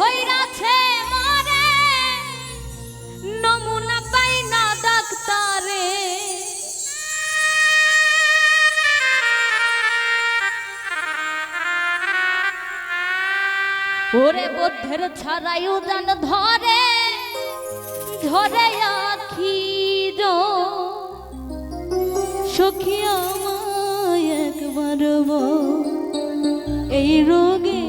হইরাছে মরে, নমুনা পাই না ডাক্তারে। ওরে বুদ্ধের ছাড়াই উদান ধরে ধরে আখি সখী আমায় একবার এই রোগে